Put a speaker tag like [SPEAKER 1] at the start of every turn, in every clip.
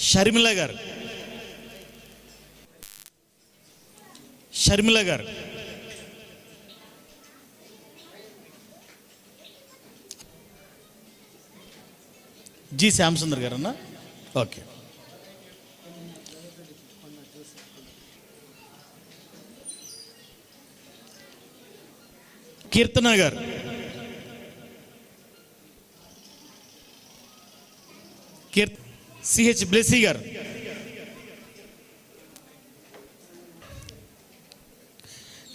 [SPEAKER 1] షర్మిల గారు. షర్మిల గారు. జి శ్యామసుందర్ గారు అన్న ఓకే. కీర్తన గారు. Keerthana CH Blessy garu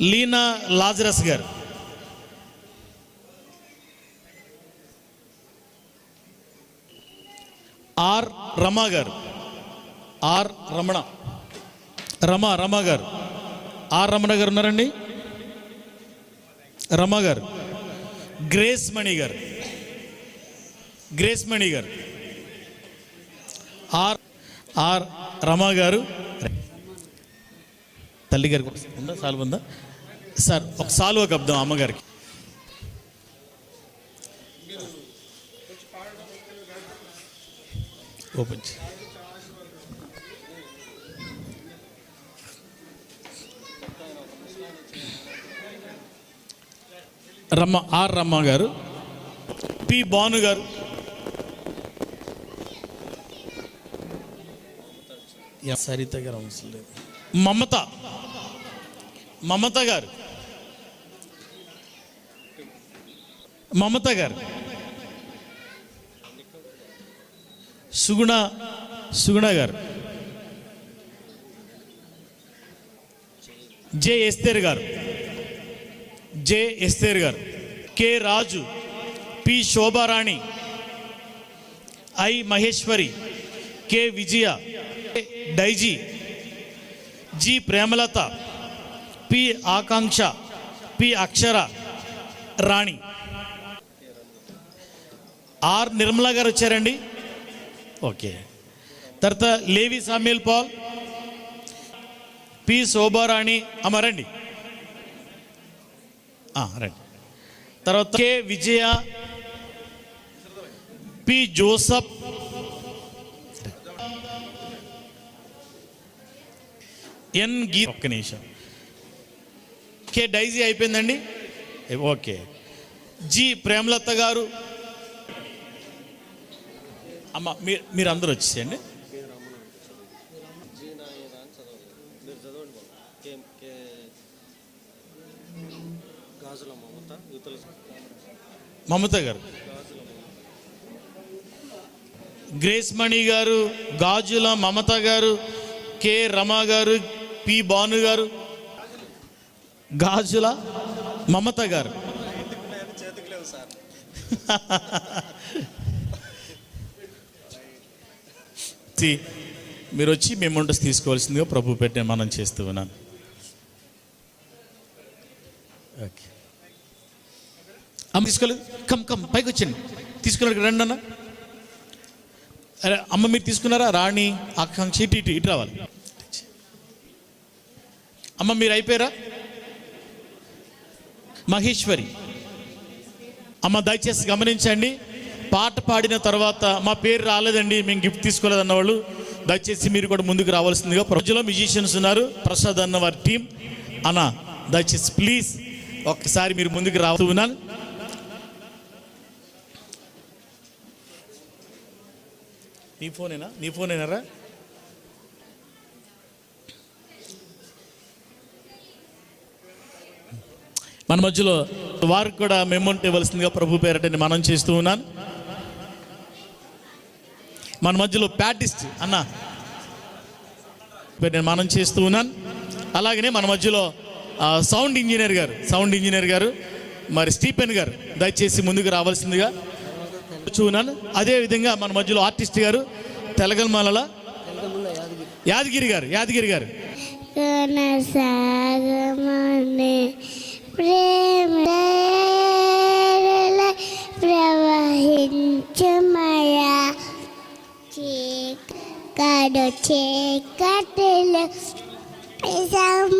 [SPEAKER 1] Leena Lazarus garu R Rama garu R Ramana Rama Rama garu R Ramana గారు ఉన్నారండి? రమ గారు గ్రేస్ మణి గారు గ్రేస్ మణి గారు ఆర్ ఆర్ రమా గారు. తల్లి గారికి ఉందా? సాల్వ్ ఉందా? సార్ ఒక సాల్వ్ ఒక అబ్దాం అమ్మగారికి. ఓపెన్ రమ్మ ఆర్ రమ్మ గారు. పి భాను గారు. సరిత గారు అవసరం లేదు. మమత. మమత గారు. మమత గారు. సుగుణ సుగుణ గారు. జే ఎస్తేర్ గారు. జే ఎస్తేర్ గారు. K Raju. P Shobharani. I Maheshwari. K Vijaya. Daisy G Premalatha P Akanksha P Akshara Rani. R Nirmala గారు వచ్చారండి. ఓకే. తర్వాత Levi Samuel Paul P Shobharani. అమ్మ రండి. రండి. తర్వాత K Vijaya P Joseph N గీ ఒక్క నిమిషం. కే డైజీ అయిపోయిందండి? ఓకే. జి ప్రేమలత గారు. అమ్మ మీరు మీరు అందరూ వచ్చేసేయండి.
[SPEAKER 2] గాజుల మమత
[SPEAKER 1] గారు. గ్రేస్ మణి గారు గాజుల మమత గారు కె రమ గారు పి భాను గారు గాజుల మమత గారు. మీరు వచ్చి మెమోంటస్ తీసుకోవాల్సిందిగా ప్రభు పెట్టే మనం చేస్తూ ఉన్నాను. ఓకే. అమ్మ తీసుకోలేదు? కమ్ కమ్ పైకి వచ్చండి తీసుకున్నారు రండి అన్న అరే అమ్మ మీరు తీసుకున్నారా? రాణి ఆకాంక్ష ఇటు ఇటు ఇటు రావాలి. అమ్మ మీరు అయిపోయారా? మహేశ్వరి అమ్మ దయచేసి గమనించండి. పాట పాడిన తర్వాత మా పేరు రాలేదండి మేము గిఫ్ట్ తీసుకోలేదు అన్నవాళ్ళు దయచేసి మీరు కూడా ముందుకు రావాల్సిందిగా ప్రజలో మ్యూజిషియన్స్ ఉన్నారు. ప్రసాద్ అన్న వారి టీం అన్న దయచేసి ప్లీజ్ ఒక్కసారి మీరు ముందుకు రావుతూ ఉన్నాను నీ ఫోనేనా నీ ఫోనేనారా మన మధ్యలో వారికి కూడా మెమోంట్ ఇవ్వాల్సిందిగా ప్రభు పేరట నేను మనం చేస్తూ ఉన్నాను మన మధ్యలో ప్యాటిస్ట్ అన్న నేను మనం చేస్తూ ఉన్నాను అలాగనే మన మధ్యలో sound engineer garu sound engineer garu మరి స్టీఫెన్ గారు దయచేసి ముందుకు రావాల్సిందిగా చూన్నాను అదేవిధంగా మన మధ్యలో ఆర్టిస్ట్ గారు తెలగల్మాల యాదగిరి గారు యాదగిరి గారు.
[SPEAKER 3] പ്രവഹിച്ചുമഴ കടു
[SPEAKER 1] ചേക്കട്ടിൽ
[SPEAKER 2] സം